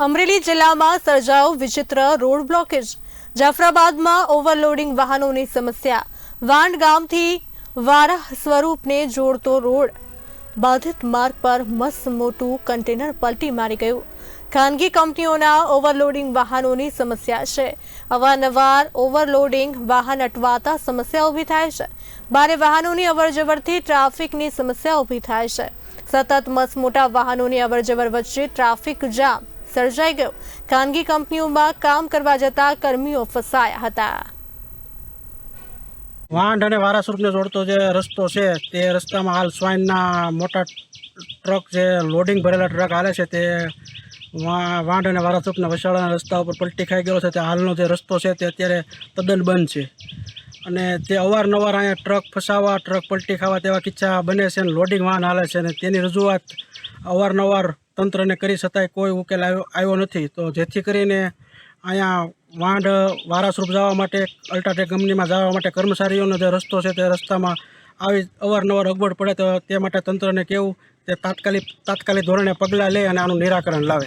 અમરેલી જિલ્લામાં સર્જાયો વિચિત્ર રોડ બ્લોકેજ જાફરાબાદમાં ઓવરલોડિંગ વાહનોની સમસ્યા. વાંડ ગામથી વારાહ સ્વરૂપને જોડતો રોડ. બાધિત માર્ગ પર મસ્ત મોટું કન્ટેનર પલટી મારી ગયું. ખાનગી કંપનીઓના ઓવરલોડિંગ વાહનોની સમસ્યા છે. અવારનવાર ઓવરલોડિંગ વાહન અટવાતા સમસ્યા ઊભી થાય છે. ભારે વાહનોની અવરજવરથી ટ્રાફિકની સમસ્યા ઊભી થાય છે. સતત મસ્ત મોટા વાહનોની અવરજવર વચ્ચે ટ્રાફિક જામ. સર્જાઈ ગયો. ખાનગી કંપનીઓમાં કામ કરવા જતા કર્મીઓ ફસાયા હતા. વાંઢ અને વારાસુરને જોડતો જે રસ્તો છે, તે રસ્તામાં હાલ સ્વાઇનના મોટા ટ્રક જે લોડિંગ ભરેલા ટ્રક હાલે છે, તે વાંઢ અને વારાસુરના વસાડાના રસ્તા ઉપર પલટી ખાઈ ગયો છે. તે હાલનો જે રસ્તો છે, તે અત્યારે તદ્દન બંધ છે. અને તે અવારનવાર અહીંયા ટ્રક ફસાવા, ટ્રક પલટી ખાવા તેવા કિસ્સા બને છે અને લોડિંગ વાહન હાલે છે અને તેની રજૂઆત અવારનવાર તંત્રને કરી છતાંય કોઈ ઉકેલ આવ્યો આવ્યો નથી. તો જેથી કરીને અહીંયા વાંઢ વારાસરૂપ જવા માટે, અલ્ટ્રાટેક કંપનીમાં જવા માટે કર્મચારીઓનો જે રસ્તો છે તે રસ્તામાં આવી અવારનવાર અગવડ પડે તો તે માટે તંત્રને કેવું, તે તાત્કાલિક તાત્કાલિક ધોરણે પગલાં લે અને આનું નિરાકરણ લાવે.